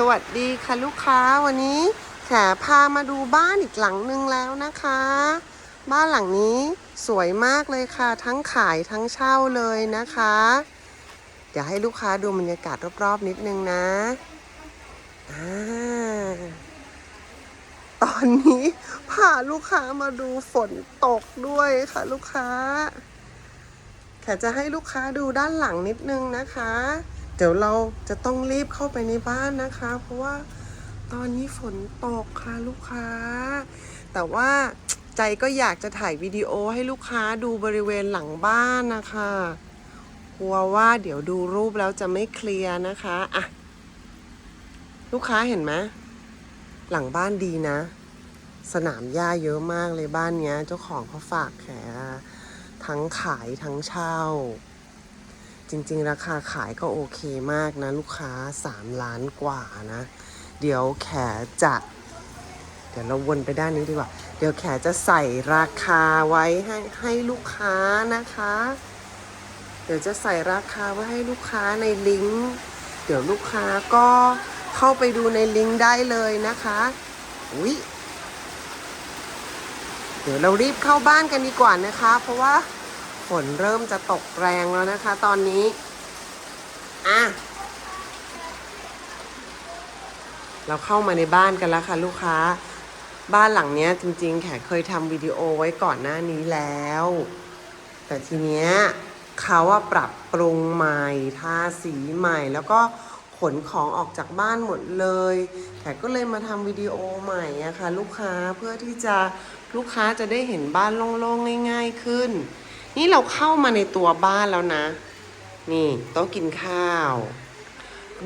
สวัสดีค่ะลูกค้าวันนี้แขพามาดูบ้านอีกหลังนึงแล้วนะคะ บ้านหลังนี้สวยมากเลยค่ะ ทั้งขายทั้งเช่าเลยนะคะ เดี๋ยวให้ลูกค้าดูบรรยากาศรอบๆนิดนึงนะอ่าตอนนี้พาลูกค้ามาดูฝนตกด้วยค่ะลูกค้าแขจะให้ลูกค้าดูด้านหลังนิดนึงนะคะ เดี๋ยวเราจะต้องรีบเข้าไปในบ้านนะคะ เพราะว่าตอนนี้ฝนตกค่ะลูกค้า แต่ว่าใจก็อยากจะถ่ายวิดีโอให้ลูกค้าดูบริเวณหลังบ้านนะคะกลัวว่าเดี๋ยวดูรูปแล้วจะไม่เคลียร์นะคะอะลูกค้าเห็นไหมหลังบ้านดีนะ สนามหญ้าเยอะมากเลยบ้านเนี้ย เจ้าของเขาฝากแขทั้งขายทั้งเช่า จริงๆ ราคาขายก็โอเคมากนะ ลูกค้า 3 ล้านกว่านะ เดี๋ยวแขจะ เดี๋ยวเราวนไปด้านนี้ดีกว่า เดี๋ยวแขจะใส่ราคาไว้ให้ให้ลูกค้านะคะ เดี๋ยวจะใส่ราคาไว้ให้ลูกค้าในลิงก์เดี๋ยวลูกค้าก็เข้าไปดูในลิงก์ได้เลยนะคะอุ๊ยเดี๋ยวเรารีบเข้าบ้านกันดีกว่านะคะ เพราะว่า ฝนเริ่มจะตกแรงแล้วนะคะ ตอนนี้ อะ เราเข้ามาในบ้านกันแล้วค่ะลูกค้า บ้านหลังเนี้ยจริง ๆ แขกเคยทำวิดีโอไว้ก่อนหน้านี้แล้ว แต่ทีเนี้ยเขาว่าปรับปรุงใหม่ ทาสีใหม่ แล้วก็ขนของออกจากบ้านหมดเลยแขกก็เลยมาทำวิดีโอใหม่อะค่ะลูกค้าเพื่อที่จะลูกค้าจะได้เห็นบ้านโล่งๆง่าย ๆ ขึ้น นี่เราเข้ามาในตัวบ้านแล้วนะ นี่โต๊ะกินข้าว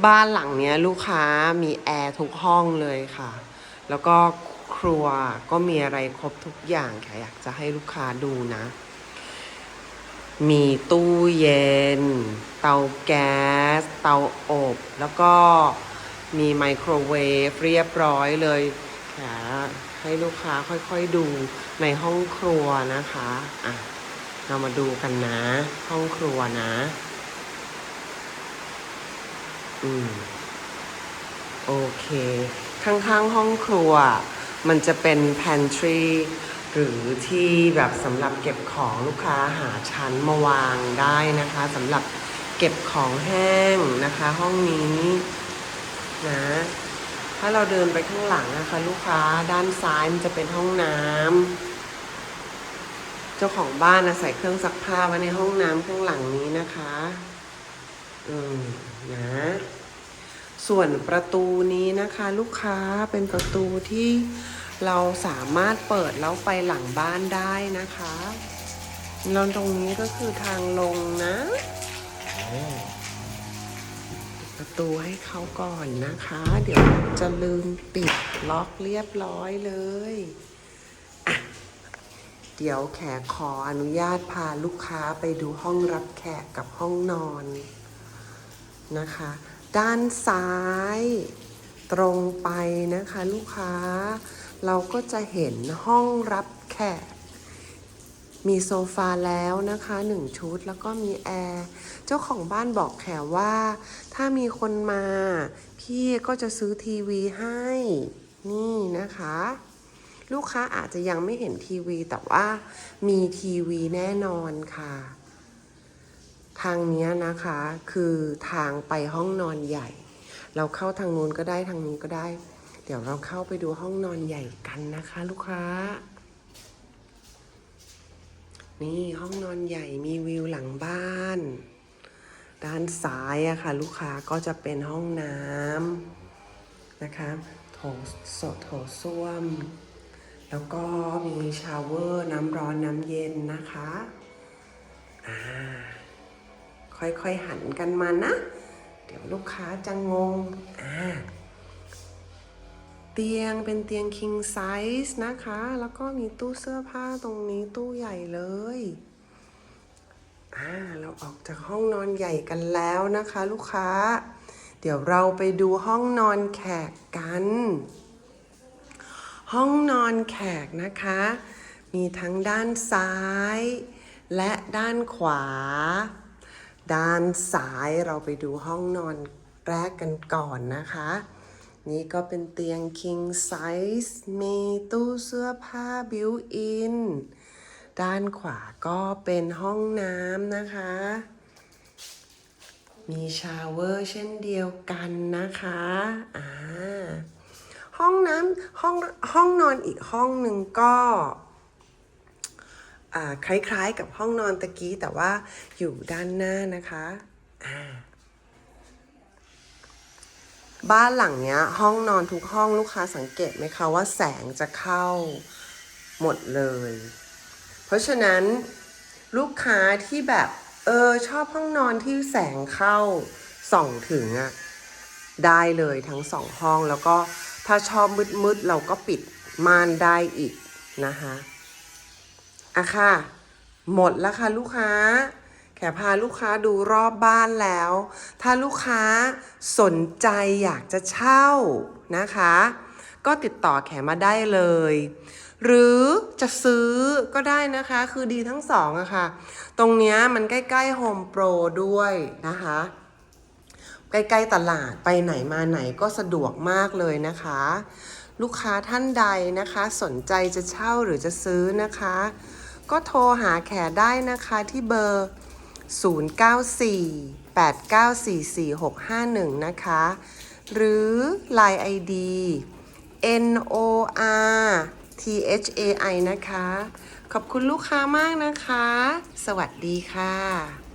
บ้านหลังเนี้ยลูกค้ามีแอร์ทุกห้องเลยค่ะ แล้วก็ครัวก็มีอะไรครบทุกอย่างแขกอยากจะให้ลูกค้าดูนะ มีตู้เย็น เตาแก๊ส เตาอบ แล้วก็มีไมโครเวฟเรียบร้อยเลยแขให้ลูกค้าค่อยๆดูในห้องครัวนะคะ อะ เรามาดูกันนะ ห้องครัวนะ อืม โอเค ข้างๆห้องครัว มันจะเป็น pantry หรือที่แบบสำหรับเก็บของลูกค้าหาชั้นมาวางได้นะคะสำหรับเก็บของแห้งนะคะ ห้องนี้นะ ถ้าเราเดินไปข้างหลังนะคะ ลูกค้าด้านซ้ายมันจะเป็นห้องน้ำ เจ้าของบ้านนะใส่เครื่องซักผ้าไว้ในห้องน้ำข้างหลังนี้นะคะอืมนะส่วนประตูนี้นะคะ ลูกค้าเป็นประตูที่เราสามารถเปิดแล้วไปหลังบ้านได้นะคะแล้วตรงนี้ก็คือทางลงนะประตูให้เขาก่อนนะคะ เดี๋ยวจะลืมปิดล็อกเรียบร้อยเลย เดี๋ยวแขกขออนุญาตพาลูกค้าไปดูห้องรับแขกกับห้องนอนนะคะ ด้านซ้ายตรงไปนะคะลูกค้า เราก็จะเห็นห้องรับแขก มีโซฟาแล้วนะคะหนึ่งชุดแล้วก็มีแอร์เจ้าของบ้านบอกแขกว่า ถ้ามีคนมา พี่ก็จะซื้อทีวีให้ นี่นะคะ ลูกค้าอาจจะยังไม่เห็นทีวี แต่ว่ามีทีวีแน่นอนค่ะ ทางนี้นะคะคือทางไปห้องนอนใหญ่ เราเข้าทางนู้นก็ได้ทางนี้ก็ได้ เดี๋ยวเราเข้าไปดูห้องนอนใหญ่กันนะคะ ลูกค้า นี่ห้องนอนใหญ่มีวิวหลังบ้าน ด้านซ้ายอะค่ะ ลูกค้าก็จะเป็นห้องน้ำนะคะโถโถส้วม แล้วก็มีชาวเวอร์น้ำร้อนน้ำเย็นนะคะอ่าค่อยๆหันกันมานะ เดี๋ยวลูกค้าจะงงอ่าเตียงเป็นเตียง king size นะคะ แล้วก็มีตู้เสื้อผ้าตรงนี้ตู้ใหญ่เลยอ่าเราออกจากห้องนอนใหญ่กันแล้วนะคะ ลูกค้า เดี๋ยวเราไปดูห้องนอนแขกกัน ห้องนอนแขกนะคะ มีทั้งด้านซ้าย และด้านขวา ด้านซ้ายเราไปดูห้องนอนแรกกันก่อนนะคะ นี่ก็เป็นเตียง king size มีตู้เสื้อผ้า built in ด้านขวาก็เป็นห้องน้ำนะคะ มีชาวเวอร์เช่นเดียวกันนะคะ อ่า ห้องน้ำห้องห้องนอนอีกห้องหนึ่งก็คล้ายๆกับห้องนอนตะกี้แต่ว่าอยู่ด้านหน้านะคะบ้านหลังเนี้ย ห้องนอนทุกห้องลูกค้าสังเกตไหมคะว่าแสงจะเข้าหมดเลย เพราะฉะนั้นลูกค้าที่แบบเออชอบห้องนอนที่แสงเข้าส่องถึงอะได้เลยทั้งสองห้องแล้วก็ ถ้าชอบมืดๆเราก็ปิดม่านได้อีกนะคะอะค่ะ หมดแล้วค่ะลูกค้า แขพาลูกค้าดูรอบบ้านแล้ว ถ้าลูกค้าสนใจอยากจะเช่านะคะ ก็ติดต่อแขมาได้เลย หรือจะซื้อก็ได้นะคะ คือดีทั้งสองอะค่ะ ตรงเนี้ยมันใกล้ๆโฮมโปรด้วยนะคะ ใกล้ๆตลาดไปไหนมาไหนก็สะดวกมากเลยนะคะ ลูกค้าท่านใดนะคะ สนใจจะเช่าหรือจะซื้อนะคะ ก็โทรหาแขได้นะคะที่เบอร์ 0948944651 นะคะ หรือ Line ID N O R T H A I นะคะ ขอบคุณลูกค้ามากนะคะ สวัสดีค่ะ